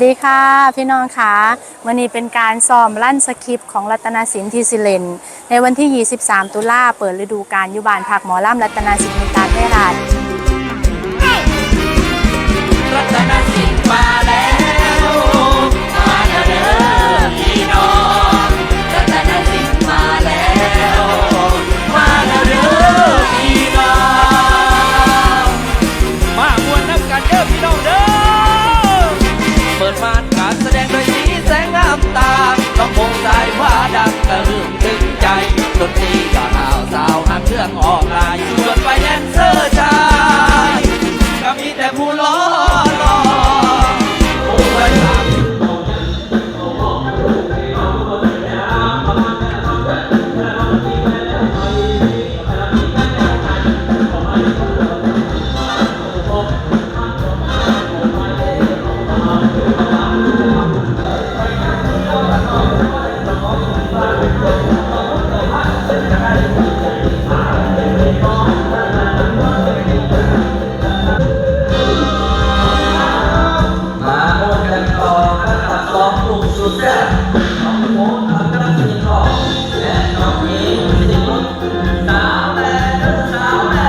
สวัสดีค่ะพี่น้องคะวันนี้เป็นการซ้อมลั่นสคริปต์ของรัตนสินทีสิเลน ในวันที่ 23 ตุลาเปิดฤดูกาลยุบานผักหมอล่ำรัตนสินมิตาเทราชาวหักเครื่องออกลายส่วนไปแดนเซอร์ชายก็มีแต่ผู้ล้อรอผู้ไว้ตา สุดแซ่บน้องโมทำกันสีทองและน้องหญิงสิงห์สาวแม่เด้อสาวแม่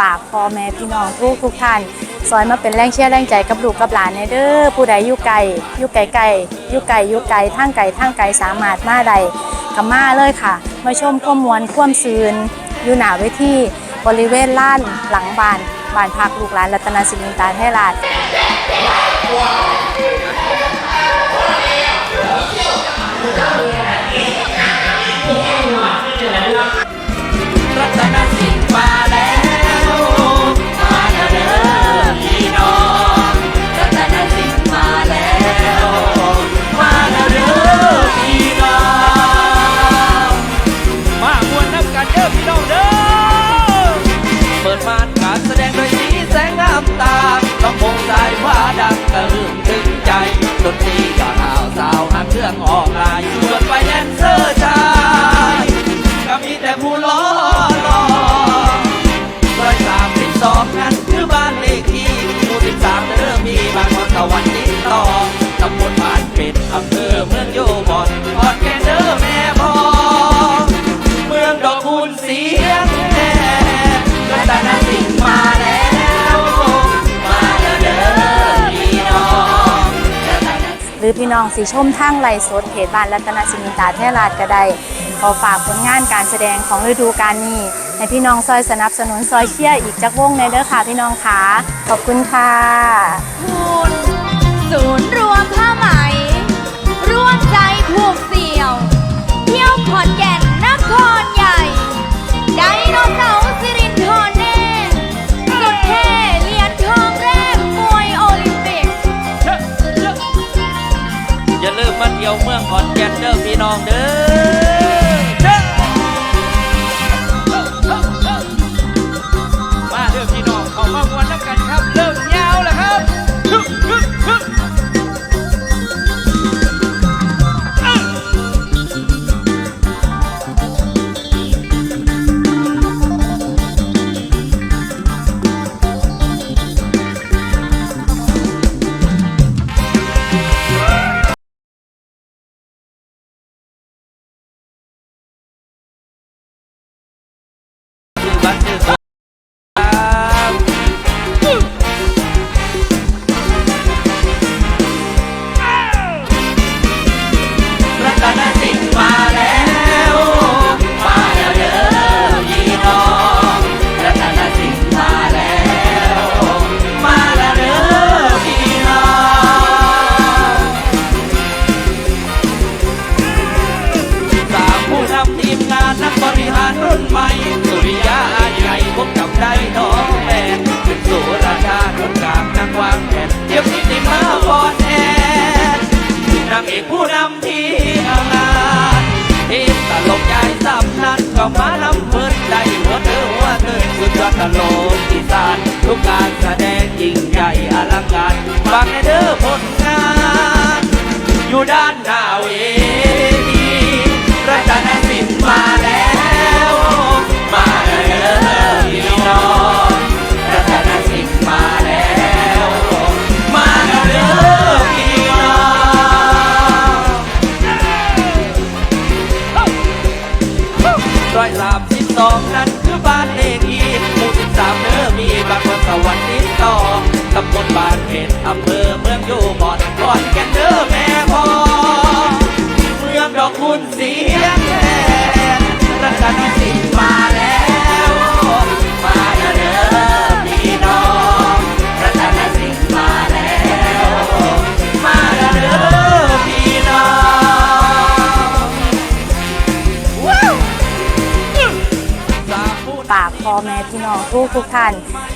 ฝากพ่อแม่พี่น้องทุกทุกท่าน ซอยมาเป็นแรงเชียร์แรงใจกับลูกกับหลานในเด้อผู้ใดอยู่ไกลอยู่ไกลไกลอยู่ไกลอยู่ไกลทางไกลทางไกลสามารถมาใดก็มาเลยค่ะ มาชมข้อมวลความซืนอยู่หนาไว้ที่บริเวณล้านหลังบ้านบ้านพักลูกหลานรัตนสิรินตาเทราช การแสดงโดยสีแสงงามตาต้องคงสายฟ้าดังกระหึ่มถึงใจดนตรีก็หาวสาวหักเครื่องออกลายส่วนไปแดนเซอร์ชายก็มีแต่ผู้ล้อรอร้อยสามสิบสองนั่นคือบ้านเลขที่หมู่สิบสามเด้อมีบางคนตะวันนี้ต่อตำบลบ้านเป็ดอำเภอเมืองโย รือพี่น้องสีชมทั้งไลฟ์สดเพจบ้านรัตนสินิตาเทราชก็ได้ขอฝากผลงานการแสดงของฤดูกาลนี้ให้พี่น้องซอยสนับสนุนซอยเชียร์อีกจักวงในเด้อค่ะพี่น้องค่ะขอบคุณค่ะ น้ำกันครับเริ่มยาวแล้วครับ ทุกการแสดงยิ่งใหญ่อลังการฝากในเด้อผลงาน อยู่ด้านหน้าเวทีรัตนสินมาแล้ว มาแล้วพี่น้องรัตนสินมาแล้ว มาแล้วพี่น้องร้อยสาม สองนั้นคือบ้านเลขที่หมู่สิบสามเนื้อมีบางคนสวรรค์นิดต่อตำบลบ้านเพชรอำเภอเมืองอยู่บ่อนก่อนแกนเด้อแม่พ่อเมืองดอกคุณเสียงแทนรัชกาลที่สิบ ทุกท่าน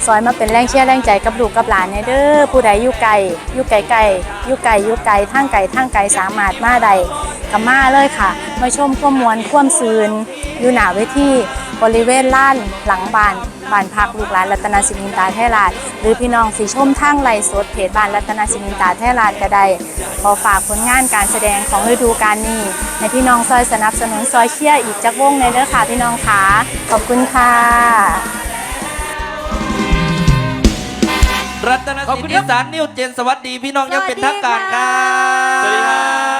ซอยมาเป็นแรงเชียร์แรงใจกับลูกกับหลานในเด้อผู้ใดอยู่ไกลอยู่ไกลไกลอยู่ไกลอยู่ไกลทางไกลทางไกลสามารถมาใดกับมาเลยค่ะ มาชมความมวลความซืนอยู่หนาเวทีบริเวณล้านหลังบ้านบ้านพักลูกหลานรัตนสินินตาแท่ลาด หรือพี่น้องสีชมทางไลสดเพจบ้านรัตนสินินตาแท่ลาดก็ได้ขอฝากผลงานการแสดงของฤดูกาลนี้ในพี่น้องซอยสนับสนุนซอยเชียร์อีกจักวงในเด้อค่ะพี่น้องค่ะขอบคุณค่ะ รัตนสินอีสานนิวเจนสวัสดีพี่น้องอยังเป็นทางการครับ สวัสดีครับ